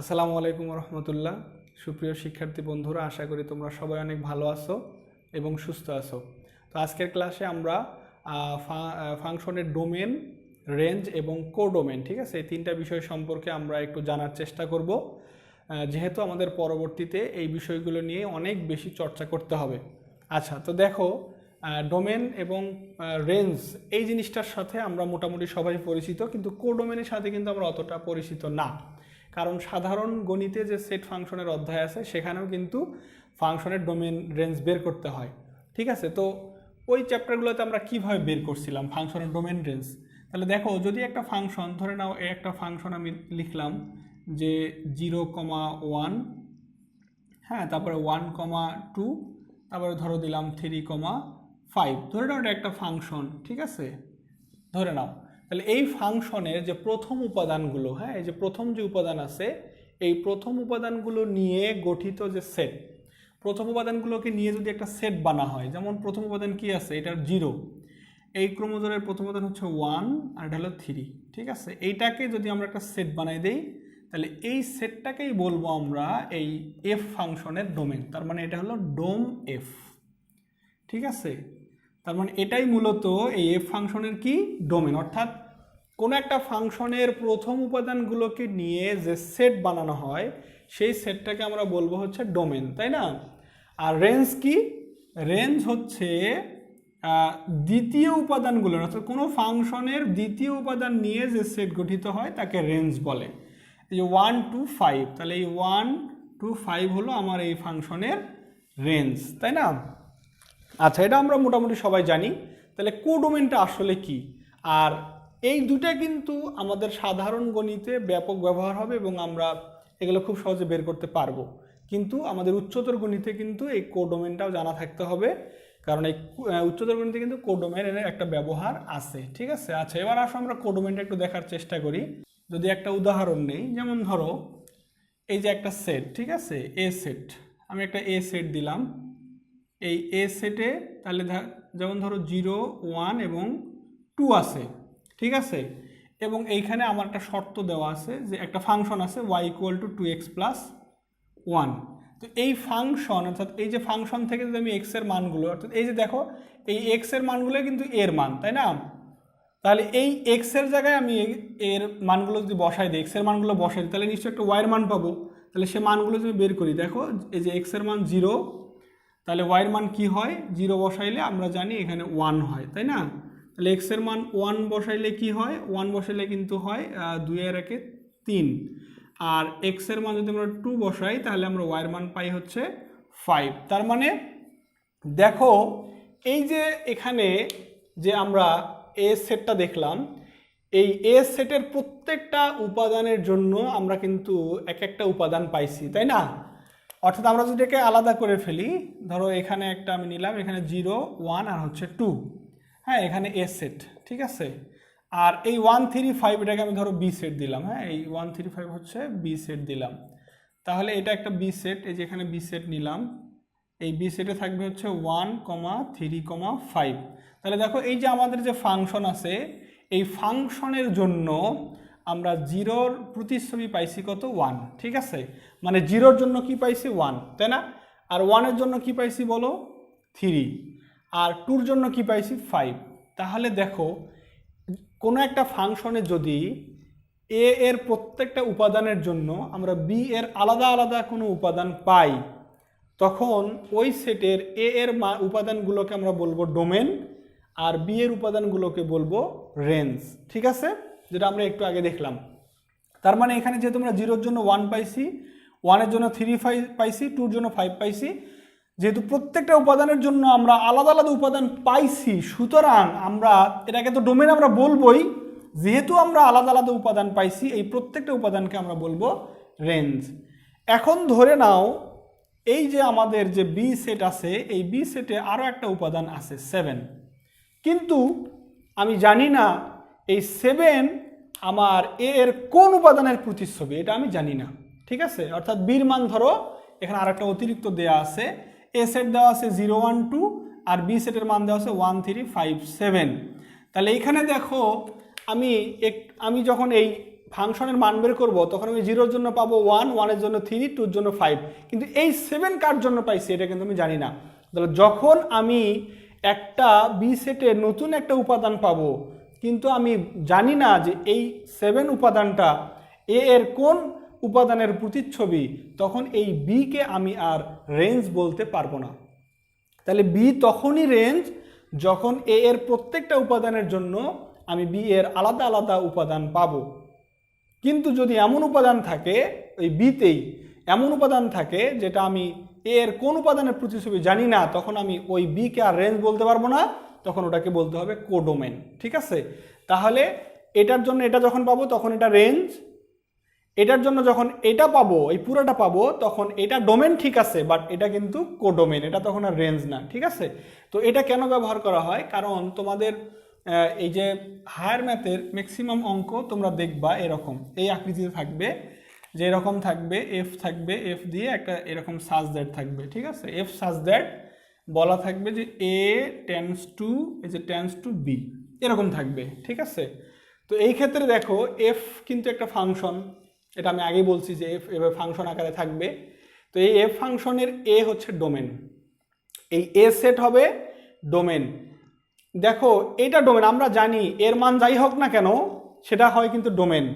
আসসালামু আলাইকুম রহমতুল্লাহ। সুপ্রিয় শিক্ষার্থী বন্ধুরা, আশা করি তোমরা সবাই অনেক ভালো আছো এবং সুস্থ আছো। তো আজকের ক্লাসে আমরা ফাংশনের ডোমেন, রেঞ্জ এবং কোডোমেন, ঠিক আছে? এই তিনটা বিষয় সম্পর্কে আমরা একটু জানার চেষ্টা করব। যেহেতু আমাদের পরবর্তীতে এই বিষয়গুলো নিয়ে অনেক বেশি চর্চা করতে হবে। আচ্ছা তো দেখো ডোমেন এবং রেঞ্জ, এই জিনিসটার সাথে আমরা মোটামুটি সবাই পরিচিত, কিন্তু কোডোমেনের সাথে কিন্তু আমরা অতটা পরিচিত না। কারণ সাধারণ গণিতে যে সেট ফাংশনের অধ্যায় আছে, সেখানেও কিন্তু ফাংশনের ডোমেন রেঞ্জ বের করতে হয়। ঠিক আছে? তো ওই চ্যাপ্টারগুলোতে আমরা কীভাবে বের করছিলাম ফাংশনের ডোমেন রেঞ্জ তাহলে দেখো, যদি একটা ফাংশন ধরে নাও একটা ফাংশন আমি লিখলাম যে জিরো কমা ওয়ান হ্যাঁ তারপরে ওয়ান কমা টু তারপরে ধরো দিলাম থ্রি কমা ফাইভ ধরে নাও এটা একটা ফাংশন ঠিক আছে? ধরে নাও। তাহলে এই ফাংশনের যে প্রথম উপাদানগুলো হ্যাঁ এই যে প্রথম যে উপাদান আছে, এই প্রথম উপাদানগুলো নিয়ে গঠিত যে সেট, প্রথম উপাদানগুলোকে নিয়ে যদি একটা সেট বানা হয়, যেমন প্রথম উপাদান কি আছে? এটার জিরো। এই ক্রোমোজোমের প্রথম উপাদান হচ্ছে ওয়ান আর এটা হলো থ্রি, ঠিক আছে? এইটাকে যদি আমরা একটা সেট বানাই দেই, তাহলে এই সেটটাকেই বলব আমরা এই এফ ফাংশনের ডোমেন, তার মানে এটা হলো ডোম এফ ঠিক আছে? তার মানে এটাই মূলত এই এফ ফাংশনের কি ডোমেন অর্থাৎ কোনো একটা ফাংশনের প্রথম উপাদানগুলোকে নিয়ে যে সেট বানানো হয়, সেই সেটটাকে আমরা বলব হচ্ছে ডোমেন তাই না? আর রেঞ্জ কি? রেঞ্জ হচ্ছে দ্বিতীয় উপাদানগুলোর অর্থাৎ কোনো ফাংশনের দ্বিতীয় উপাদান নিয়ে যে সেট গঠিত হয়, তাকে রেঞ্জ বলে। এই ওয়ান টু ফাইভ তাহলে এই ওয়ান টু ফাইভ হলো আমার এই ফাংশনের রেঞ্জ তাই না? আচ্ছা এটা আমরা মোটামুটি সবাই জানি। তাহলে কোডোমেনটা আসলে কি? আর এই দুটা কিন্তু আমাদের সাধারণ গণিতে ব্যাপক ব্যবহার হবে এবং আমরা এগুলো খুব সহজে বের করতে পারব। কিন্তু আমাদের উচ্চতর গণিতে কিন্তু এই কোডোমেনটাও জানা থাকতে হবে, কারণ এই উচ্চতর গণিতে কিন্তু কোডোমেনের একটা ব্যবহার আছে, ঠিক আছে? আচ্ছা এবার আসো আমরা কোডোমেনটা একটু দেখার চেষ্টা করি। যদি একটা উদাহরণ নেই, যেমন ধরো, এই যে একটা সেট ঠিক আছে? এ সেট আমি একটা এ সেট দিলাম। এই এ সেটে তাহলে যেমন ধরো জিরো ওয়ান এবং টু আছে, ঠিক আছে? এবং এইখানে আমার একটা শর্ত দেওয়া আছে যে একটা ফাংশন আছে Y equal to two X plus one তো এই ফাংশন অর্থাৎ এই যে ফাংশন থেকে যদি আমি এক্সের মানগুলো, অর্থাৎ এই যে দেখো, এই এক্সের মানগুলো কিন্তু এর মান, তাই না? তাহলে এই এক্সের জায়গায় আমি এর মানগুলো যদি বসাই দিই এক্সের মানগুলো বসাই দিই, তাহলে নিশ্চয়ই একটা ওয়াইয়ের মান পাবো। তাহলে সে মানগুলো যদি বের করি, দেখো, এই যে এক্সের মান জিরো তাহলে ওয়াইয়ের মান কি হয়? জিরো বসাইলে আমরা জানি এখানে ওয়ান হয়, তাই না? তাহলে এক্সের মান ওয়ান বসাইলে কি হয়? ওয়ান বসাইলে কিন্তু হয় দুইয়ের একে তিন। আর এক্সের মান যদি আমরা টু বসাই, তাহলে আমরা ওয়াইয়ের মান পাই হচ্ছে ফাইভ তার মানে দেখো, এই যে এখানে যে আমরা এ সেটটা দেখলাম, এই এ সেটের প্রত্যেকটা উপাদানের জন্য আমরা কিন্তু এক একটা উপাদান পাইছি, তাই না? অর্থাৎ আমরা যদি একে আলাদা করে ফেলি, ধরো এখানে একটা আমি নিলাম, এখানে জিরো, ওয়ান আর হচ্ছে টু। হ্যাঁ এখানে এ সেট ঠিক আছে? আর এই ওয়ান থ্রি ফাইভ এটাকে আমি ধরো বি সেট দিলাম হ্যাঁ? এই ওয়ান থ্রি ফাইভ হচ্ছে বি সেট দিলাম। তাহলে এটা একটা বি সেট এই যে এখানে বি সেট নিলাম, এই বি সেটে থাকবে হচ্ছে one comma three comma five. তাহলে দেখো, এই যে আমাদের যে ফাংশন আছে, এই ফাংশনের জন্য আমরা জিরোর প্রতিচ্ছবি পাইছি কত? ওয়ান। ঠিক আছে? মানে জিরোর জন্য কি পাইছি? ওয়ান। তাই না? আর ওয়ানের জন্য কি পাইছি বলো? থ্রি। আর টুর জন্য কি পাইছি? ফাইভ। তাহলে দেখো, কোনো একটা ফাংশনে যদি এ এর প্রত্যেকটা উপাদানের জন্য আমরা বি এর আলাদা আলাদা কোনো উপাদান পাই, তখন ওই সেটের এ এর উপাদানগুলোকে আমরা বলব ডোমেন, আর বি এর উপাদানগুলোকে বলব রেঞ্জ। ঠিক আছে? যেটা আমরা একটু আগে দেখলাম। তার মানে এখানে যেহেতু আমরা জিরোর জন্য ওয়ান পাইছি ওয়ানের জন্য থ্রি ফাইভ পাইছি টুর জন্য ফাইভ পাইছি, যেহেতু প্রত্যেকটা উপাদানের জন্য আমরা আলাদা আলাদা উপাদান পাইছি, সুতরাং আমরা এটাকে তো ডোমেন আমরা বলবোই, যেহেতু আমরা আলাদা আলাদা উপাদান পাইছি, এই প্রত্যেকটা উপাদানকে আমরা বলব রেঞ্জ এখন ধরে নাও, এই যে আমাদের যে বি সেট আছে, এই বি সেটে আরও একটা উপাদান আছে সেভেন কিন্তু আমি জানি না এই সেভেন আমার এ এর কোন উপাদানের প্রতিচ্ছবি, এটা আমি জানি না, ঠিক আছে? অর্থাৎ বীর মান ধরো, এখানে আর একটা অতিরিক্ত দেয়া আছে। এ সেট দেওয়া আছে জিরো ওয়ান টু আর বি সেটের মান দেওয়া আছে ওয়ান থ্রি ফাইভ সেভেন তাহলে এইখানে দেখো, আমি এক, আমি যখন এই ফাংশনের মান বের করব, তখন আমি জিরোর জন্য পাবো ওয়ান ওয়ানের জন্য থ্রি টুর জন্য ফাইভ কিন্তু এই সেভেন কার জন্য পাইছি, এটা কিন্তু আমি জানি না। তাহলে যখন আমি একটা বি সেটের নতুন একটা উপাদান পাবো কিন্তু আমি জানি না যে এই সেভেন উপাদানটা এ এর কোন উপাদানের প্রতিচ্ছবি, তখন এই বিকে আমি আর রেঞ্জ বলতে পারব না। তাহলে বি তখনই রেঞ্জ যখন এ এর প্রত্যেকটা উপাদানের জন্য আমি বি এর আলাদা আলাদা উপাদান পাবো। কিন্তু যদি এমন উপাদান থাকে ওই বিতেই এমন উপাদান থাকে যেটা আমি এ এর কোন উপাদানের প্রতিচ্ছবি জানি না, তখন আমি ওই বিকে আর রেঞ্জ বলতে পারব না। তখন ওটাকে বলতে হবে কোডোমেন, ঠিক আছে? তাহলে এটার জন্য এটা যখন পাবো তখন এটা রেঞ্জ, এটার জন্য যখন এটা পাবো, এই পুরোটা পাবো, তখন এটা ডোমেন ঠিক আছে, বাট এটা কিন্তু কোডোমেন, এটা তখন আর রেঞ্জ না, ঠিক আছে? তো এটা কেন ব্যবহার করা হয়? কারণ তোমাদের এই যে হায়ার ম্যাথের ম্যাক্সিমাম অঙ্ক তোমরা দেখবা এরকম। এই আকৃতিতে থাকবে যে এরকম থাকবে এফ থাকবে এফ দিয়ে একটা এরকম সাজ দ্যাট থাকবে, ঠিক আছে? এফ সাজ দ্যাট বলা থাকবে যে এ টেন্স টু এই যে টেন্স টু বি এরকম থাকবে, ঠিক আছে? তো এই ক্ষেত্রে দেখো এফ কিন্তু একটা ফাংশন এটা আমি আগেই বলছি যে এফ এভাবে ফাংশন আকারে থাকবে। তো এই এফ ফাংশনের এ হচ্ছে ডোমেন এই এ সেট হবে ডোমেন দেখো, এটা ডোমেন আমরা জানি এর মান যাই হোক না কেন, সেটা হয় কিন্তু ডোমেন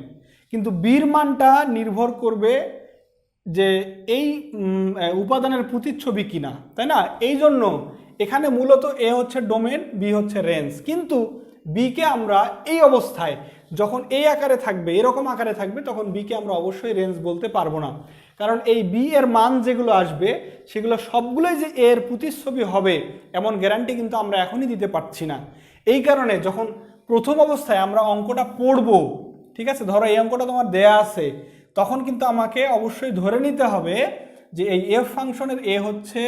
কিন্তু বীর মানটা নির্ভর করবে যে এই উপাদানের প্রতিচ্ছবি কিনা, তাই না? এই জন্য এখানে মূলত এ হচ্ছে ডোমেন, বি হচ্ছে রেঞ্জ। কিন্তু বিকে আমরা এই অবস্থায় যখন এই আকারে থাকবে, এরকম আকারে থাকবে, তখন বিকে আমরা অবশ্যই রেঞ্জ বলতে পারব না। কারণ এই বি এর মান যেগুলো আসবে, সেগুলো সবগুলোই যে এর প্রতিচ্ছবি হবে, এমন গ্যারান্টি কিন্তু আমরা এখনই দিতে পারছি না। এই কারণে যখন প্রথম অবস্থায় আমরা অঙ্কটা পড়ব, ঠিক আছে? ধরো এই অঙ্কটা তোমার দেয়া আছে তখন কিন্তু আমাকে অবশ্যই ধরে নিতে হবে যে এই এফ ফাংশনের এ হচ্ছে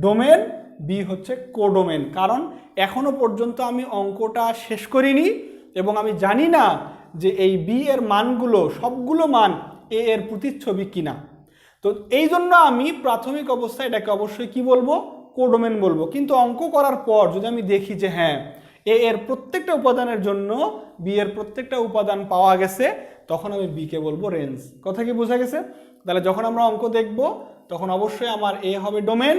ডোমেন, বি হচ্ছে কোডোমেন। কারণ এখনও পর্যন্ত আমি অঙ্কটা শেষ করিনি এবং আমি জানি না যে এই বি এর মানগুলো, সবগুলো মান এ এর প্রতিচ্ছবি কিনা। তো এই জন্য আমি প্রাথমিক অবস্থায় এটাকে অবশ্যই কি বলব? কোডোমেন বলব। কিন্তু অঙ্ক করার পর যদি আমি দেখি যে হ্যাঁ এ এর প্রত্যেকটা উপাদানের জন্য বি এর প্রত্যেকটা উপাদান পাওয়া গেছে, তখন আমি বিকে বলব রেঞ্জ কথা কি বোঝা গেছে? তাহলে যখন আমরা অঙ্ক দেখব, তখন অবশ্যই আমার এ হবে ডোমেন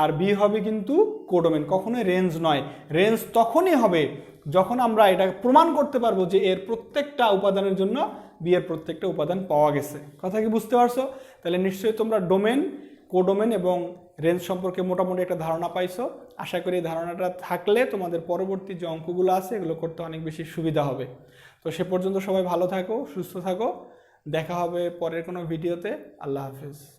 আর বি হবে কিন্তু কোডোমেন কখনোই রেঞ্জ নয়। রেঞ্জ তখনই হবে যখন আমরা এটা প্রমাণ করতে পারব যে এর প্রত্যেকটা উপাদানের জন্য বি এর প্রত্যেকটা উপাদান পাওয়া গেছে। কথা কি বুঝতে পারছ? তাহলে নিশ্চয়ই তোমরা ডোমেন কোডোমেন এবং রেঞ্জ সম্পর্কে মোটামুটি একটা ধারণা পাইছো। আশা করি ধারণাটা থাকলে তোমাদের পরবর্তী যে অঙ্কগুলো আছে, এগুলো করতে অনেক বেশি সুবিধা হবে। তো সে পর্যন্ত সবাই ভালো থাকো, সুস্থ থাকো। দেখা হবে পরের কোনো ভিডিওতে। আল্লাহ হাফেজ।